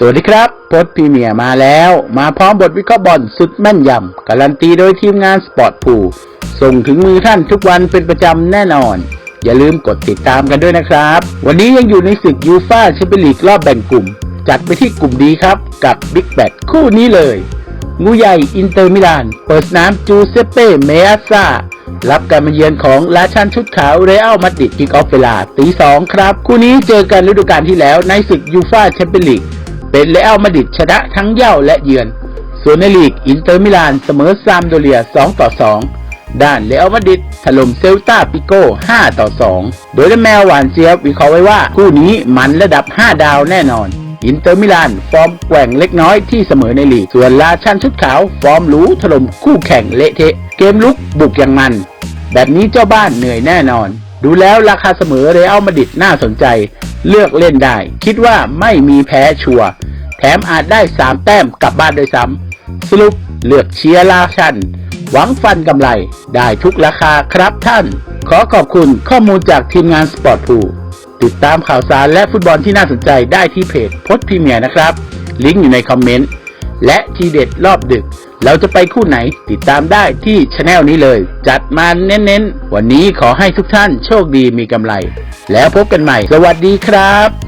สวัสดีครับพสต์พรีเมียมาแล้ว มาพร้อมบทวิเคราะห์บอลสุดแม่นยำการันตีโดยทีมงานสปอร์ตพูส่งถึงมือท่านทุกวันเป็นประจำแน่นอน อย่าลืมกดติดตามกันด้วยนะครับ วันนี้ยังอยู่ในศึกยูฟ่าแชมเปี้ยนลีกรอบแบ่งกลุ่ม จัดไปที่กลุ่มดีครับ กับบิ๊กแบทคู่นี้เลย งูใหญ่อินเตอร์มิลาน เปิดสนามจูเซเป้เมอาซารับการมาเยือนของราชันชุดขาวเรอัลมาดริดกิกออฟเวลาตีสองครับ คู่นี้เจอกันฤดูกาลที่แล้วในศึกยูฟ่าแชมเปี้ยนลีก เป็นเรอัลมาดริดชนะทั้งเย่าและเยือน ส่วนในลีกอินเตอร์มิลานเสมอซามโดเรีย 2 ต่อ 2 ด้านเรอัลมาดริดถล่มเซลตาปิโก้ 5 ต่อ 2 โดยได้แมวหวานเจี๊ยบวิเคราะห์ไว้ว่าคู่นี้มันระดับ 5 ดาวแน่นอนอินเตอร์มิลาน ฟอร์มแกว่งเล็กน้อยที่เสมอในลีก ส่วนราชันชุดขาว ฟอร์มหรูถล่มคู่แข่งเละเทะ เกมลุกบุกอย่างมัน แบบนี้เจ้าบ้านเหนื่อยแน่นอน ดูแล้วราคาเสมอเรอัลมาดริดน่าสนใจ เลือกเล่นได้ คิดว่าไม่มีแพ้ชัวร์แถมอาจได้ 3 แต้มกลับบ้านโดยซ้ำสรุปเลือกเชียร์ลาชัน หวังฟันกำไรได้ทุกราคาครับท่าน ขอขอบคุณข้อมูลจากทีมงานสปอร์ตพูติดตามข่าวสารและฟุตบอลที่น่าสนใจได้ที่เพจพจน์พรีเมียนะครับ ลิงก์อยู่ในคอมเมนต์ และทีเด็ดรอบดึก เราจะไปคู่ไหนติดตามได้ที่ช anel นี้เลย จัดมาเน้นๆ วันนี้ขอให้ทุกท่านโชคดีมีกำไร แล้วพบกันใหม่ สวัสดีครับ